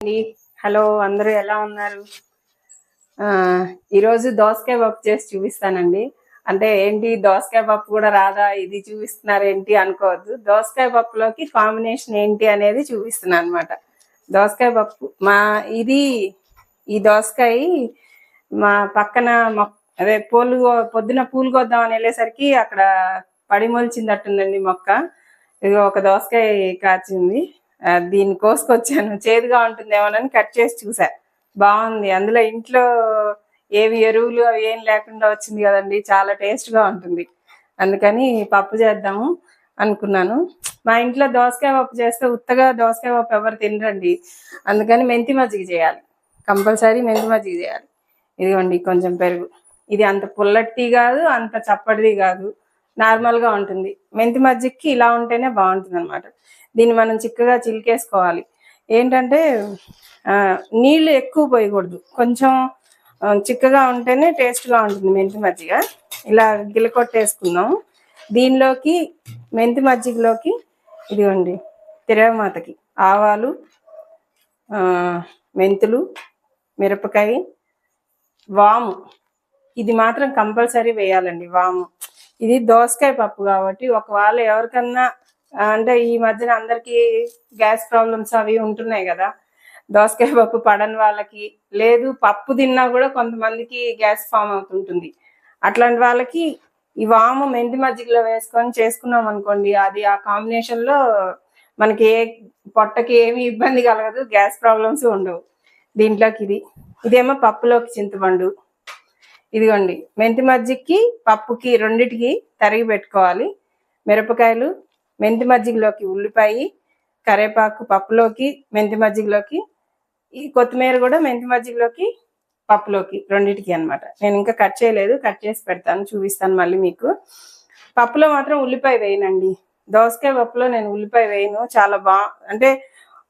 అండి. హలో అందరూ ఎలా ఉన్నారు? ఆ, ఈరోజు దోసకాయ పప్పు చేసి చూపిస్తానండి. అంటే ఏంటి దోసకాయ పప్పు కూడా రాదా? ఇది చూపిస్తున్నారు ఏంటి అనుకోవద్దు. దోసకాయ పప్పులోకి కాంబినేషన్ ఏంటి అనేది చూపిస్తున్నాను అనమాట దోసకాయ పప్పు మా ఇది ఈ దోసకాయ మా పక్కన అదే పూలు పొద్దున పూలు కొద్దాం అని వెళ్ళేసరికి అక్కడ పడిమొలిచిందట్టుందండి మొక్క. ఇది ఒక దోసకాయ కాచింది. దీన్ని కోసుకొచ్చాను. చేదుగా ఉంటుందేమోనని కట్ చేసి చూసా. బాగుంది. అందులో ఇంట్లో ఏవి ఎరువులు అవి ఏం లేకుండా వచ్చింది కదండి చాలా టేస్ట్గా ఉంటుంది. అందుకని పప్పు చేద్దాము అనుకున్నాను. మా ఇంట్లో దోసకాయ పప్పు చేస్తే ఉత్తగా దోసకాయ పప్పు ఎవరు తినరండి. అందుకని మెంతి మజ్జిగ చేయాలి. కంపల్సరీ మెంతి మజ్జిగ చేయాలి. ఇదిగోండి కొంచెం పెరుగు. ఇది అంత పుల్లటి కాదు అంత చప్పటిది కాదు. నార్మల్గా ఉంటుంది. మెంతి మజ్జిగకి ఇలా ఉంటేనే బాగుంటుంది అనమాట దీన్ని మనం చిక్కగా చిలికేసుకోవాలి. ఏంటంటే నీళ్ళు నీళ్ళు ఎక్కువ పోయకూడదు. కొంచెం చిక్కగా ఉంటేనే టేస్ట్గా ఉంటుంది మెంతి మజ్జిగ. ఇలా గిలకొట్టేసుకుందాం. దీనిలోకి మెంతి మజ్జిగలోకి ఇదిగోండి తిరగమాతకి ఆవాలు మెంతులు మిరపకాయ వాము. ఇది మాత్రం కంపల్సరీ వేయాలండి వాము. ఇది దోసకాయ పప్పు కాబట్టి ఒకవేళ ఎవరికన్నా అంటే ఈ మధ్యన అందరికి గ్యాస్ ప్రాబ్లమ్స్ అవి ఉంటున్నాయి కదా దోసకాయ పప్పు పడని వాళ్ళకి లేదు పప్పు తిన్నా కూడా కొంతమందికి గ్యాస్ ఫామ్ అవుతుంటుంది. అట్లాంటి వాళ్ళకి ఈ వాము మెంతి మజ్జిగలో వేసుకొని చేసుకున్నాం అనుకోండి అది ఆ కాంబినేషన్లో మనకి ఏ పొట్టకి ఏమి ఇబ్బంది కలగదు గ్యాస్ ప్రాబ్లమ్స్ ఉండవు. దీంట్లోకి ఇది. ఇదేమో పప్పులోకి చింతపండు. ఇదిగోండి మెంతి మజ్జిగకి పప్పుకి రెండిటికి తరిగి పెట్టుకోవాలి. మిరపకాయలు మెంతి మజ్జిగలోకి ఉల్లిపాయ కరేపాకు పప్పులోకి మెంతి మజ్జిగలోకి ఈ కొత్తిమీర కూడా మెంతి మజ్జిగలోకి పప్పులోకి రెండిటికి అన్నమాట. నేను ఇంకా కట్ చేయలేదు కట్ చేసి పెడతాను చూపిస్తాను మళ్ళీ మీకు. పప్పులో మాత్రం ఉల్లిపాయ వేయనండి. దోసకాయ పప్పులో నేను ఉల్లిపాయ వేయను చాలా బా అంటే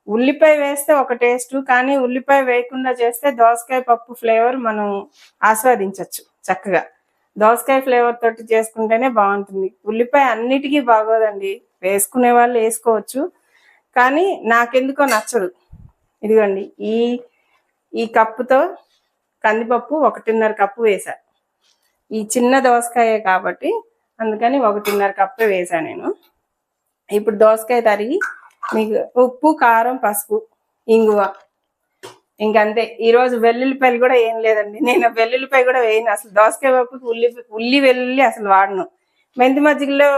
ఉల్లిపాయ వేస్తే ఒక టేస్ట్ కానీ ఉల్లిపాయ వేయకుండా చేస్తే దోసకాయ పప్పు ఫ్లేవర్ మనం ఆస్వాదించవచ్చు చక్కగా. దోసకాయ ఫ్లేవర్ తోటి చేసుకుంటేనే బాగుంటుంది. ఉల్లిపాయ అన్నిటికీ బాగోదండి. వేసుకునే వాళ్ళు వేసుకోవచ్చు. కానీ నాకెందుకో నచ్చదు. ఇదిగోండి ఈ ఈ కప్పుతో కందిపప్పు ఒకటిన్నర కప్పు వేసా ఈ చిన్న దోసకాయే కాబట్టి అందుకని ఒకటిన్నర కప్పు వేసా నేను. ఇప్పుడు దోసకాయ తరిగి మీకు ఉప్పు కారం పసుపు ఇంగువ. ఇంకంతే. ఈ రోజు వెల్లుల్లిపాయలు కూడా ఏం లేదండి. నేను వెల్లుల్లిపాయ కూడా వేయను. అసలు దోసకాయ పప్పుకి ఉల్లి ఉల్లి వెల్లుల్లి అసలు వాడను. మెంతి మజ్జిగలో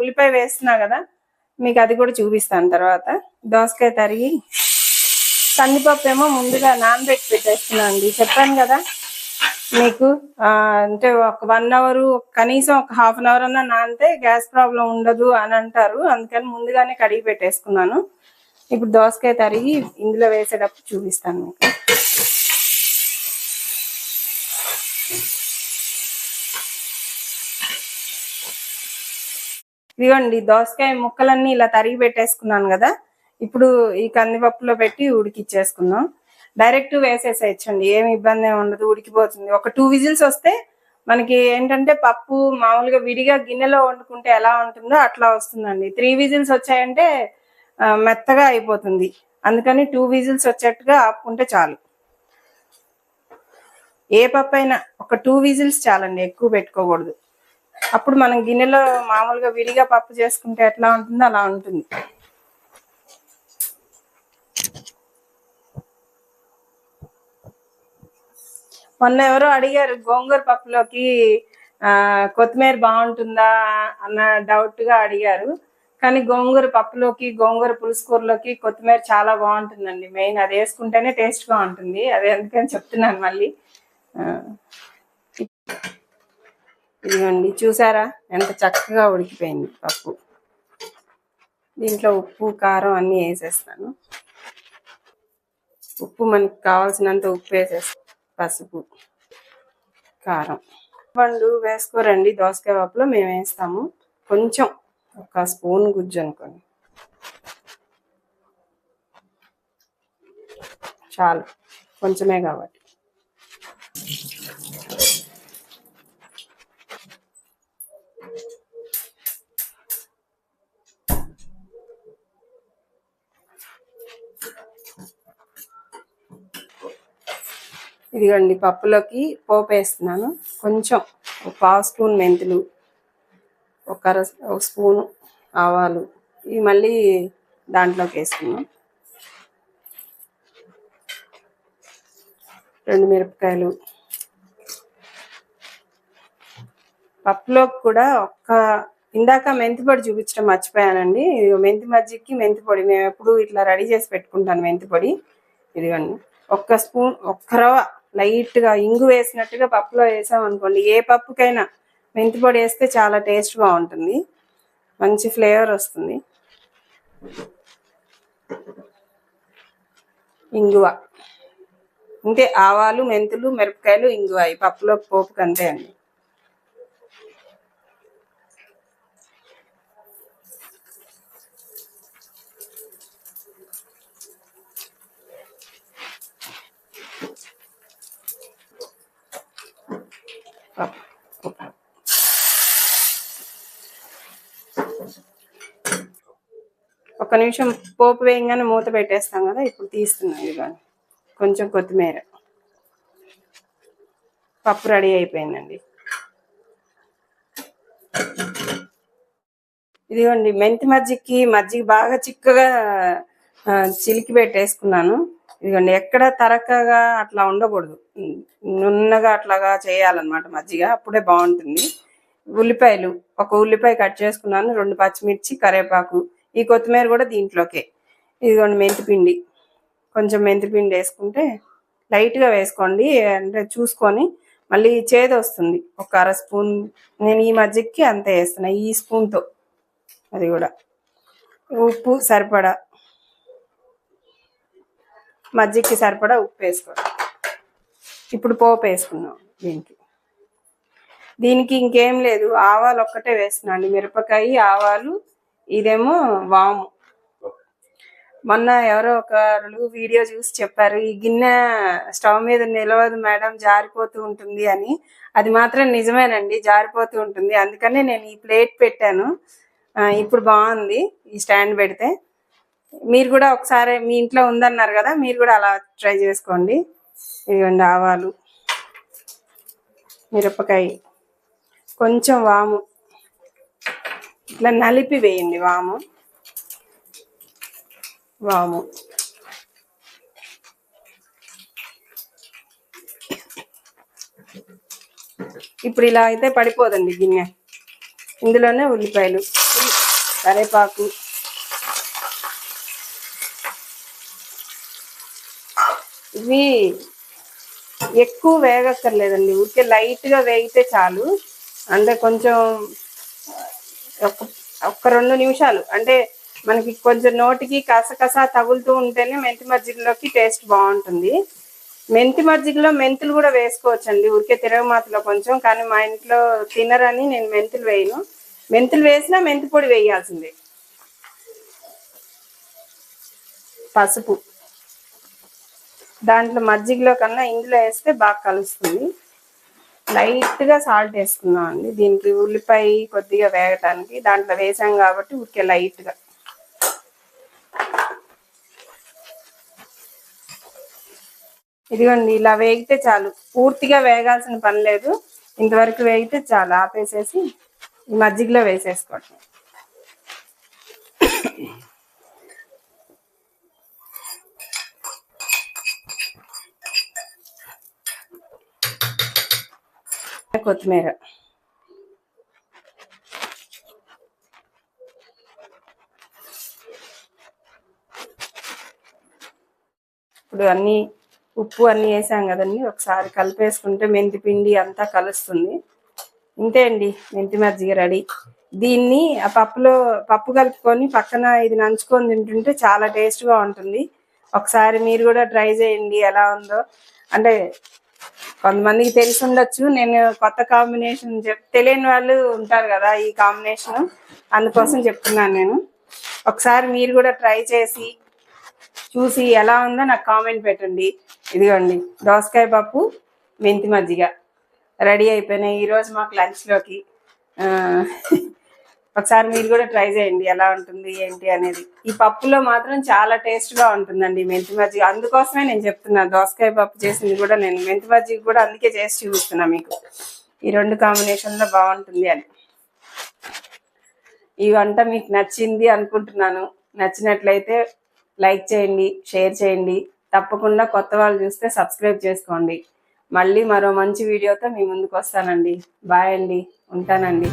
ఉల్లిపాయ వేస్తున్నా కదా మీకు అది కూడా చూపిస్తాను తర్వాత. దోసకాయ తరిగి కందిపప్పు ఏమో ముందుగా నానబెట్టి పెట్టేస్తున్నాను అండి చెప్పాను కదా మీకు అంటే ఒక వన్ అవర్ కనీసం ఒక హాఫ్ అన్ అవర్ అన్నా నానితే గ్యాస్ ప్రాబ్లం ఉండదు అని అంటారు. అందుకని ముందుగానే కడిగి పెట్టేసుకున్నాను. ఇప్పుడు దోసకాయ తరిగి ఇందులో వేసేటప్పుడు చూపిస్తాను మీకు. ఇదిగోండి దోసకాయ ముక్కలన్నీ ఇలా తరిగి పెట్టేసుకున్నాను కదా. ఇప్పుడు ఈ కందిపప్పులో పెట్టి ఉడికిచ్చేసుకుందాం. డైరెక్ట్ వేసేసేయచ్చండి. ఏమి ఇబ్బంది ఉండదు ఉడికిపోతుంది. ఒక టూ విజిల్స్ వస్తే మనకి ఏంటంటే పప్పు మామూలుగా విడిగా గిన్నెలో వండుకుంటే ఎలా ఉంటుందో అట్లా వస్తుందండి. త్రీ విజిల్స్ వచ్చాయంటే మెత్తగా అయిపోతుంది. అందుకని టూ విజిల్స్ వచ్చేట్టుగా ఆపుకుంటే చాలు. ఏ పప్పు అయినా ఒక టూ విజిల్స్ చాలండి ఎక్కువ పెట్టుకోకూడదు. అప్పుడు మనం గిన్నెలో మామూలుగా విడిగా పప్పు చేసుకుంటే ఎట్లా ఉంటుందో అలా ఉంటుంది. మొన్న ఎవరో అడిగారు గోంగూర పప్పులోకి ఆ కొత్తిమీర బాగుంటుందా అన్న డౌట్గా అడిగారు. కానీ గోంగూర పప్పులోకి గోంగూర పులుసు కూరలోకి కొత్తిమీర చాలా బాగుంటుందండి. మెయిన్ అది వేసుకుంటేనే టేస్ట్గా ఉంటుంది. అది అందుకని చెప్తున్నాను మళ్ళీ. ఇదిగోండి చూసారా? ఎంత చక్కగా ఉడికిపోయింది పప్పు. దీంట్లో ఉప్పు కారం అన్ని వేసేస్తాను. ఉప్పు మనకు కావాల్సినంత ఉప్పు వేసేస్తాను. పసుపు కారం. పండు వేసుకోరండి. దోసకాయ పప్పులో మేము వేస్తాము. కొంచెం ఒక స్పూన్ గుజ్జు అనుకోండి. చాలు. కొంచెమే కాబట్టి. ఇదిగోండి పప్పులోకి పోపు వేస్తున్నాను. కొంచెం ఒక పావు స్పూన్ మెంతులు ఒక అర ఒక స్పూను ఆవాలు ఇవి మళ్ళీ దాంట్లోకి వేసుకున్నాం రెండు మిరపకాయలు. పప్పులోకి కూడా ఒక్క ఇందాక మెంతిపొడి చూపించడం మర్చిపోయానండి. మెంతి మజ్జిగకి మెంతి పొడి మేము ఎప్పుడు ఇట్లా రెడీ చేసి పెట్టుకుంటాను మెంతి పొడి. ఇదిగోండి ఒక్క స్పూన్ ఒక్క రవ లైట్గా ఇంగు వేసినట్టుగా పప్పులో వేసాం అనుకోండి. ఏ పప్పుకైనా మెంతి పొడి వేస్తే చాలా టేస్ట్ బాగుంటుంది. మంచి ఫ్లేవర్ వస్తుంది. ఇంగువ. అంటే ఆవాలు మెంతులు మిరపకాయలు ఇంగువ. ఈ పప్పులో పోపుకి అంతే అండి. ఒక నిమిషం పోపు వేయంగానే మూత పెట్టేస్తాం కదా ఇప్పుడు తీస్తున్నాం ఇదిగోండి కొంచెం కొత్తిమీర. పప్పు రెడీ అయిపోయిందండి. ఇదిగోండి మెంతి మజ్జిగకి మజ్జిగ బాగా చిక్కగా చిలికి పెట్టేసుకున్నాను. ఇదిగోండి ఎక్కడ తరకగా అట్లా ఉండకూడదు. నున్నగా అట్లాగా చేయాలన్నమాట మజ్జిగ అప్పుడే బాగుంటుంది. ఉల్లిపాయలు ఒక ఉల్లిపాయ కట్ చేసుకున్నాను రెండు పచ్చిమిర్చి కరివేపాకు ఈ కొత్తిమీర కూడా దీంట్లోకే. ఇదిగోండి మెంతిపిండి. కొంచెం మెంతిపిండి వేసుకుంటే లైట్గా వేసుకోండి. అంటే చూసుకొని మళ్ళీ చేదు వస్తుంది. ఒక అర స్పూన్. నేను ఈ మజ్జిగకి అంతే వేస్తున్నా ఈ స్పూన్తో. అది కూడా. ఉప్పు సరిపడా. మజ్జిగకి సరిపడా ఉప్పు వేసుకోండి. ఇప్పుడు పోపు వేసుకున్నాం దీనికి. దీనికి ఇంకేం లేదు. ఆవాలు ఒక్కటే వేస్తున్నాను. మిరపకాయ ఆవాలు ఇదేమో వాము. మొన్న ఎవరో ఒకరు వీడియో చూసి చెప్పారు ఈ గిన్నె స్టవ్ మీద నిలవదు మేడం జారిపోతూ ఉంటుంది అని. అది మాత్రం నిజమేనండి జారిపోతూ ఉంటుంది. అందుకనే నేను ఈ ప్లేట్ పెట్టాను. ఇప్పుడు బాగుంది ఈ స్టాండ్ పెడితే. మీరు కూడా ఒకసారి మీ ఇంట్లో ఉందన్నారు కదా మీరు కూడా అలా ట్రై చేసుకోండి. ఇదిగోండి ఆవాలు మిరపకాయ. కొంచెం వాము. ఇట్లా నలిపి వేయండి వాము. వాము. ఇప్పుడు ఇలా అయితే పడిపోదండి గిన్నె. ఇందులోనే ఉల్లిపాయలు కరేపాకు ఇవి ఎక్కువ వేగక్కర్లేదండి ఊరికే లైట్గా వేగితే చాలు. అంటే కొంచెం ఒక్క రెండు నిమిషాలు. అంటే మనకి కొంచెం నోటికి కసకస తగులుతూ ఉంటేనే మెంతి మజ్జిగలోకి టేస్ట్ బాగుంటుంది. మెంతి మజ్జిగలో మెంతులు కూడా వేసుకోవచ్చండి. ఊరికే తిరగమాతలో కొంచెం కానీ మా ఇంట్లో తినరని నేను మెంతులు వేయను. మెంతులు వేసినా మెంతి పొడి వేయాల్సిందే. పసుపు. దాంట్లో మజ్జిగలో కన్నా ఇందులో వేస్తే బాగా కలుస్తుంది. లైట్గా సాల్ట్ వేసుకున్నాం అండి. దీనికి ఉల్లిపాయ కొద్దిగా వేగటానికి దాంట్లో వేసాం కాబట్టి ఉరికే లైట్గా ఇదిగోండి ఇలా వేగితే చాలు. పూర్తిగా వేగాల్సిన పని లేదు. ఇంతవరకు వేగితే చాలు. ఆపేసేసి ఈ మజ్జిగలో వేసేసుకోవటం. కొత్తిమీర. ఇప్పుడు అన్ని ఉప్పు అన్ని వేసాం కదండి ఒకసారి కలిపేసుకుంటే మెంతి పిండి అంతా కలుస్తుంది. ఇంతే అండి మెంతి మజ్జిగ రెడీ. దీన్ని ఆ పప్పులో పప్పు కలుపుకొని పక్కన ఇది నంచుకొని తింటుంటే చాలా టేస్ట్గా ఉంటుంది. ఒకసారి మీరు కూడా ట్రై చేయండి ఎలా ఉందో. అంటే కొంతమందికి తెలిసి ఉండొచ్చు. నేను కొత్త కాంబినేషన్ చెప్ తెలియని వాళ్ళు ఉంటారు కదా ఈ కాంబినేషన్ అందుకోసం చెప్తున్నాను నేను. ఒకసారి మీరు కూడా ట్రై చేసి చూసి ఎలా ఉందో నాకు కామెంట్ పెట్టండి. ఇదిగోండి దోసకాయ పప్పు మెంతి మజ్జిగ. రెడీ అయిపోయినాయి. ఈరోజు మాకు లంచ్లోకి. ఒకసారి మీరు కూడా ట్రై చేయండి ఎలా ఉంటుంది ఏంటి అనేది. ఈ పప్పులో మాత్రం చాలా టేస్ట్గా ఉంటుందండి మెంతి మజ్జిగ అందుకోసమే నేను చెప్తున్నా దోసకాయ పప్పు చేసింది కూడా నేను. మెంతి మజ్జిగ కూడా అందుకే చేసి చూపిస్తున్నా మీకు. ఈ రెండు కాంబినేషన్లో బాగుంటుంది అని. ఈ వంట మీకు నచ్చింది అనుకుంటున్నాను. నచ్చినట్లయితే లైక్ చేయండి షేర్ చేయండి. తప్పకుండా కొత్త వాళ్ళు చూస్తే సబ్స్క్రైబ్ చేసుకోండి. మళ్ళీ మరో మంచి వీడియోతో మీ ముందుకు వస్తానండి. బాయ్ అండి. ఉంటానండి.